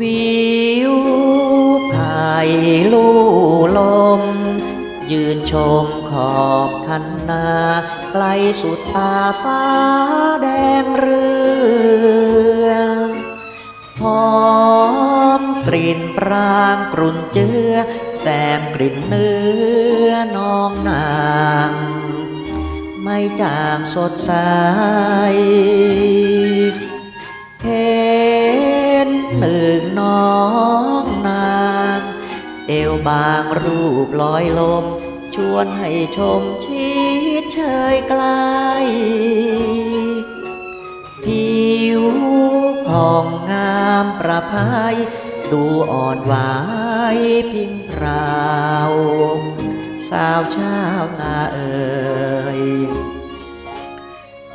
วิวภายลู่ลม ยืนชมขอบคันนาไกลสุดตาฟ้าแดงเรืองหอมกลิ่นปรางกรุ่นเจือแสมกลิ่นเนื้อนองนาง ไม่จางสดใส เอวบางรูปลอยลม ชวนให้ชมชิดเชยไกลผิวผ่องงามประพาย ดูอ่อนหวายพิงพราว สาวชาวนาเอ่ย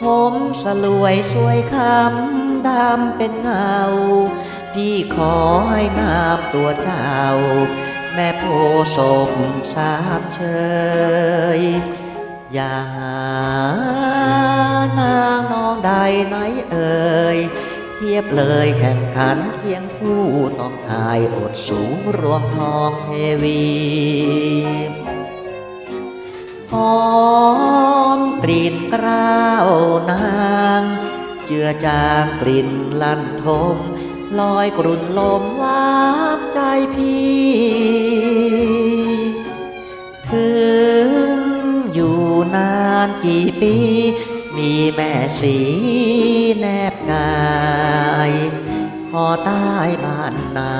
ผมสลวยสวยคำดำเป็นเงา พี่ขอให้นามตัวเจ้า แม่โพศพสามเชยอย่าหานางน้องใดไหนเอ่ยเทียบเลยแข่งขันเคียงคู่ต้องอายอดสูงรวมทองเทวีหอมกลิ่นกล้าวนางเจือจางกลิ่นลั่นทมลอยกรุ่นลมวา ใจพี่ ถึงอยู่นานกี่ปี มีแม่สีแนบกายพอใต้บ้านนา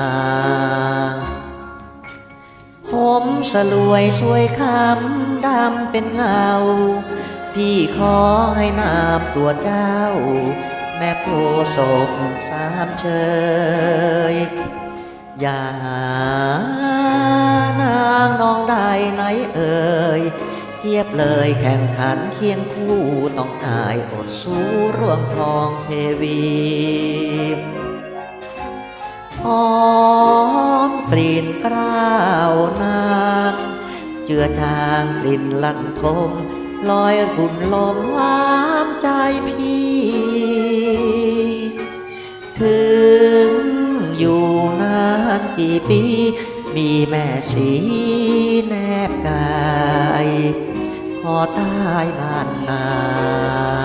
ผมสลวยสวยคำดำเป็นเงา พี่ขอให้นามตัวเจ้า แม่โพศพสามเชย อย่านางน้องใดไหนเอ่ยเทียบเลยแข่งขันเคียงคู่ต้องอายอดสู้ร่วงทองเทวีหอมกลิ่นกล้าวนางเจือจางกลิ่นลันทมลอยกุ่นลมวามใจพี่ ถึงอยู่านกี่ปี มีแม่สีแนบกาย ขอตายบ้านนา